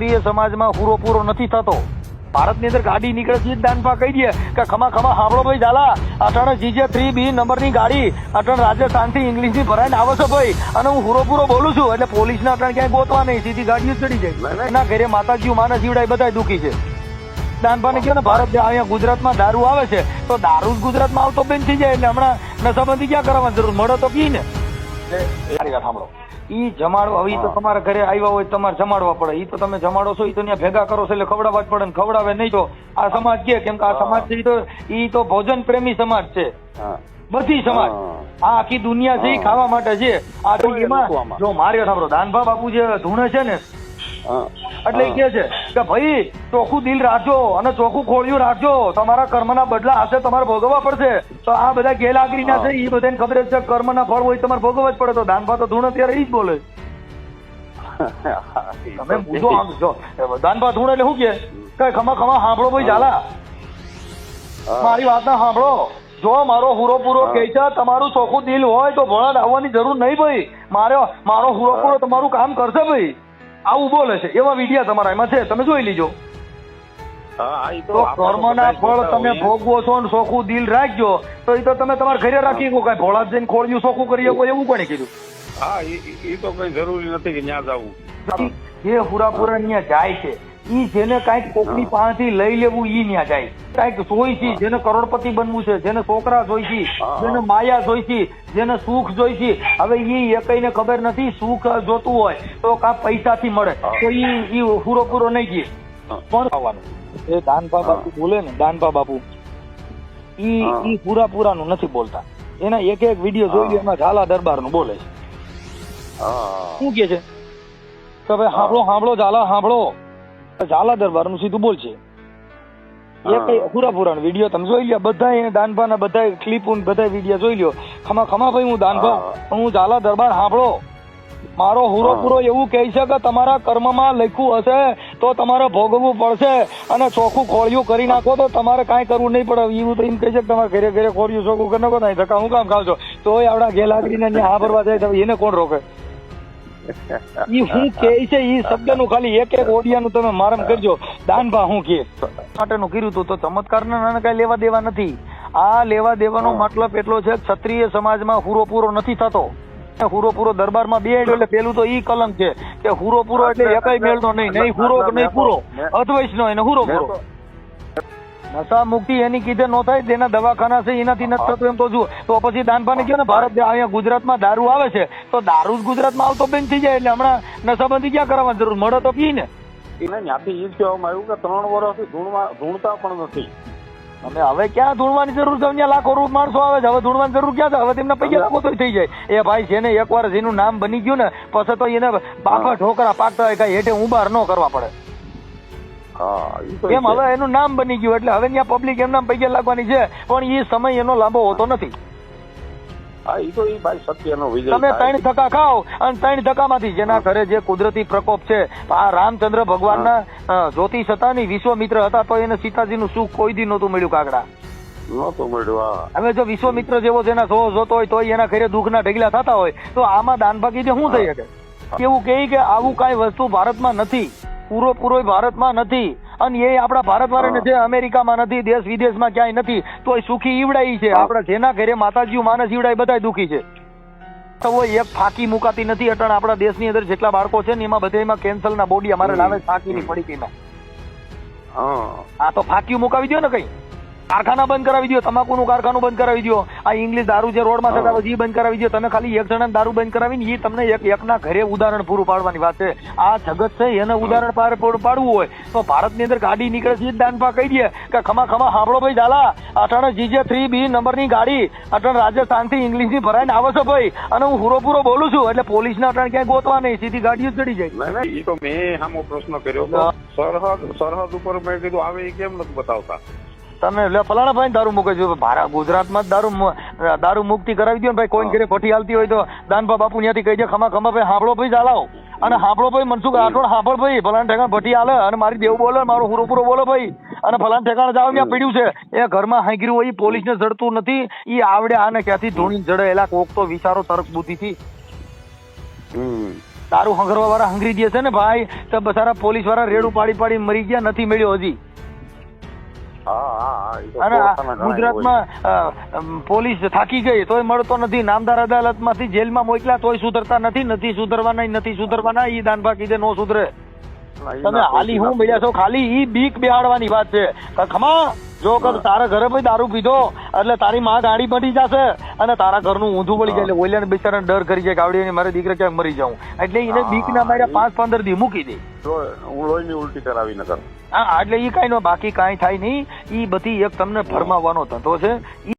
ક્ષત્રિય સમાજમાં પૂરો પૂરો નથી થતો. ભારતની અંદર ગાડી નીકળે છે દાનપા કહી દે કે ખમા ખમા હાંભળો ભાઈ ઝાલા. અટાણે જીજે થ્રી બી નંબરની ગાડી. અટાણે રાજસ્થાનથી ઇંગ્લિશની ભરાઈને આવે છે ભાઈ. અને હું પૂરો પૂરો બોલું છું એટલે પોલીસને અટાણે ક્યાંય ગોતવા નહીં. સીધી ગાડીઓ ચડી જાય. એના ઘરે માતાજીઓ માના જીવડાય બધા દુખી છે. દાનપાને કહ્યું ને ભારત અહીંયા ગુજરાતમાં દારૂ આવે છે તો દારૂ જ ગુજરાતમાં આવતો બેન થઈ જાય. એટલે હમણાં નશાબંધી ક્યાં કરવાની જરૂર? મળે તો પી ને. સાંભળો. ઈ જમાડો હવે તો તમારા ઘરે આવ્યા હોય તમારે જમાડવા પડે. ઈ તો તમે જમાડો છો ઈ તો ત્યાં ભેગા કરો છો એટલે ખવડાવવા જ પડે ને ખવડાવે નહીં તો. આ સમાજ કે કેમ કે આ સમાજ છે તો ઈ તો ભોજન પ્રેમી સમાજ છે. બધી સમાજ. આ આખી દુનિયા છે ખાવા માટે છે. આ જો મારે સાંભળો દાનભા બાપુ જે ધૂણે છે ને એટલે કે છે કે ભાઈ ચોખ્ખું દિલ રાખજો અને ચોખ્ખું ખોળિયું રાખજો. તમારા કર્મના બદલા હશે તમારે ભોગવવા પડશે. તો આ બધા ગેરહાજરીના છે એ બધાને ખબર છે કર્મના ફળ હોય તમારે ભોગવવા જ પડે. તો દાનભા તો ધૂણ અત્યારે એ જ બોલે. તમે બુધો આમ જો દાનભા ધૂણ એટલે શું કે? કઈ ખમા ખમા સાંભળો ભાઈ ઝાલા. મારી વાત ના સાંભળો જો મારો હુરો પૂરો કે છે તમારું ચોખ્ખું દિલ હોય તો ભોળા આવવાની જરૂર નહીં ભાઈ. મારે મારો હુરો પૂરો તમારું કામ કરશે ભાઈ. આવું બોલે છે એવા વિડિયા તમારા એમાં છે તમે જોઈ લીજો. તો કર્મના ફળ તમે ભોગવો છો ને સોખું દિલ રાખજો તો એ તો તમે તમારા ઘરે રાખી શકો કઈ ભોળા જઈને ખોળ્યું સોખું કરી શકો એવું કોને કીધું? હા ઈ તો કઈ જરૂરી નથી કે ત્યાં જવું. જે હુરાપુરા ન્યા જાય છે. ઈ જેને કાંઈક કોકની પાસેથી લઈ લેવું ઈ ન્યા જાય. કાંઈક જોઈ છે જેને કરોડપતિ બનવું છે જેને છોકરા જોઈ છે જેને માયા જોઈ છે જેને સુખ જોઈ છે હવે ઈ એકઈને ખબર નથી સુખ જોતું હોય તો કા પૈસાથી મળે. તો ઈ ઈ પૂરો પૂરો નહીં હા. કોણ આવવાનું એ દાનપા બાપુ બોલે ને દાનપા બાપુ. ઈ ઈ પૂરા પૂરાનું નથી બોલતા. એના એક એક વીડિયો જોઈ. એમાં ઝાલા દરબારનું બોલે છે. શું કે છે? તો ભાઈ સાંભળો સાંભળો ઝાલા હાંભળો. ઝાલા દરબારનું સીધું બોલશે એ કઈ પૂરા પુરાણ વીડિયો તમે જોઈ લ્યો બધા એને દાનભાના બધા ક્લિપ બધા વીડિયો જોઈ લ્યો. ખમા ખમા ભાઈ હું દાનભા હું. ઝાલા દરબાર સાંભળો. મારો હુરો. પૂરો એવું કહે છે કે તમારા કર્મમાં લખ્યું હશે તો તમારે ભોગવવું પડશે અને ચોખ્ખું ખોળિયું કરી નાખો તો તમારે કાંઈ કરવું નહીં પડે. એવું તો એમ કહે છે કે તમારે ઘરે ઘરે ખોળિયું ચોખ્ખું કરી નાખો નહીં ધક્કા હું કામ ખાવ છો તો આપણા ગેલાગડીને ત્યાં હા ભરવા જાય એને કોણ રોકે? ઈ હું કે છે ઈ શબ્દનું ખાલી એક એક ઓડિયાનું તમે મારમ કરજો. દાનભા હું કે. માટેનું કર્યું હતું તો ચમત્કારના કાંઈ લેવા દેવા નથી. આ લેવા દેવાનો મતલબ એટલો છે ક્ષત્રિય સમાજમાં હુરો પૂરો નથી થતો. હુરો પૂરો દરબારમાં બે એટલે પેલું તો ઈ કલમ છે કે હુરો પૂરો એટલે એકાઈ મેળનો નહીં નહીં હુરો નહીં પૂરો. અદ્વૈતનો એને હુરો પૂરો નશા મુક્તિ એની કીધે નો થાય તેના દવાખાના છે એનાથી નથી થતું એમ તો જુઓ. તો પછી દાનપાને કહ્યું ને ભારત અહીંયા ગુજરાતમાં દારૂ આવે છે. તો દારૂ જ ગુજરાતમાં આવતો બેન થઈ જાય એટલે હમણાં નશાબંધી ક્યાં કરવાની જરૂર? મળે તો પી ને. એને ત્યાંથી એ જ કહેવામાં આવ્યું કે ત્રણ વર્ષથી ધૂણમાં ધૂણતા પણ નથી. અને હવે ક્યાં ધૂણવાની જરૂર છે? અહીંયા લાખો રૂપ માણસો આવે છે. હવે ધૂણવાની જરૂર ક્યાં છે? હવે તેમના પૈસા લાખો તો થઈ જાય. એ ભાઈ જેને એકવાર જેનું નામ બની ગયું ને પછી તો એને બાપા ઢોકરા પાકતા હોય કઈ હેઠે ઉબાર ન કરવા પડે. એમ હવે એનું નામ બની ગયું એટલે હવે ત્યાં પબ્લિક એમના પૈસા લાગવાની છે પણ એ સમય એનો લાંબો હોતો નથી. તમે ત્રણ ધક્કા ખાઓ અને ત્રણ ધક્કામાંથી જેના ઘરે જે કુદરતી પ્રકોપ છે આ રામચંદ્ર ભગવાનના ના જ્યોતિષ હતા ની વિશ્વમિત્ર હતા તો એને સીતાજીનું સુખ કોઈ દી નહોતું મળ્યું કાગડા. હવે જો વિશ્વમિત્ર જેવો જેના સો જોતો હોય તો એના ઘરે દુઃખના ઢગલા થતા હોય તો આમાં દાનભાગી જે શું થઈ શકે? કેવું કહે કે આવું કઈ વસ્તુ ભારતમાં નથી. પૂરો પૂરો ભારતમાં નથી. અને એ આપણા ભારત વાળાને છે અમેરિકામાં નથી દેશ વિદેશમાં ક્યાંય નથી તો એ સુખી ઈવડાઈ છે. આપણા જેના ઘરે માતાજીઓ માનસ ઈવડાય બધા દુખી છે. તો એક ફાકી મુકાતી નથી અટણ આપણા દેશની અંદર જેટલા બાળકો છે ને એમાં બધામાં કેન્સરના બોડી અમારે લાવે ફાકીની પડીકીમાં. હા. આ તો ફાકી મુકાવી દો ને કઈ. કારખાના બંધ કરાવી દો તમાકુનું કારખાનું બંધ કરાવી દો આ ઇંગ્લિશ દારૂ જે રોડમાં થતા એ બંધ કરાવી દો તમે ખાલી એક જણા દારૂ બંધ કરાવીને એ તમને એક એકના ઘરે ઉદાહરણ પૂરું પાડવાની વાત છે. આ જગત છે એને ઉદાહરણ પૂરું પાડવું હોય. તો ભારતની અંદર ગાડી નીકળે છે દાનપા કહી દે કે ખમા ખમા હાંભળો ભાઈ ઝાલા. અટાણે જીજે થ્રી બી નંબરની ગાડી. અટાણે રાજસ્થાનથી ઇંગ્લિશની ભરાઈને આવે છે ભાઈ. અને હું પૂરો પૂરો બોલું છું એટલે પોલીસને અટાણે ક્યાંય ગોતવા નહીં. સીધી ગાડીઓ જ ચડી જાય. એ તો મેં સામો પ્રશ્ન કર્યો. સરહદ સરહદ ઉપર મેં કીધું આવે એ કેમ નથી બતાવતા? તમે એટલે ફલાણા ભાઈ દારૂ મૂકે છે ભારત ગુજરાતમાં જ દારૂ દારૂ મુક્તિ કરાવી દો ને ભાઈ કોઈ ઘરે ભઠ્ઠી હાલતી હોય તો દાનભા બાપુ ત્યાંથી કહી દે ખમા ખમા ભાઈ હાંભળો ભાઈ ચાલાવો અને હાંભળો ભાઈ મનસુખ રાઠોડ હાંભળ ભાઈ ફલાણ ઠેકાણ ભટી હાલે અને મારી દેવ બોલે મારો હુરો પૂરો બોલો ભાઈ. અને ફલાણ ઠેકાણ જાવ ત્યાં પીડ્યું છે. એ ઘરમાં હાંકર્યું હોય પોલીસ પોલીસને જડતું નથી. ઈ આવડે આને ક્યાંથી ધૂણી જડે એલા કોક તો વિચારો તર્ક બુદ્ધિથી દારૂ હંગરવા વાળા હંગરી દે છે ને ભાઈ તો બસારા પોલીસવાળા રેડું પાડી પાડી મરી ગયા નથી મળ્યો હજી. એ અને. ગુજરાતમાં પોલીસ થાકી ગઈ તોય મળતો નથી. નામદાર અદાલતમાંથી જેલમાં મોકલ્યા તોય સુધરતા નથી. નથી સુધરવાના નથી સુધરવાના. ઈ દાન બાકી દે નો સુધરે. તમે હાલી હું મળ્યા છો ખાલી ઈ બીક બેહાડવાની વાત છે. ખમા જો કે તારા ઘરે ભાઈ દારૂ પીધો એટલે તારી માં ગાડી પડી જશે અને તારા ઘરનું ઊંધું પડી જાય એટલે ઓલિયાને બિચારાને ડર કરી જાય કે આવડી મારે દીકરા ક્યાંક મરી જાઉં. એટલે એને બીક ના માર્યા પાંચ પંદર દી મૂકી દે. હું લોહીની ઉલટી કરાવી ન કરું હા એટલે ઈ કાંઈ નો બાકી કાંઈ થાય નહીં. ઈ બધી એક તમને ફરમાવવાનો ધંધો છે.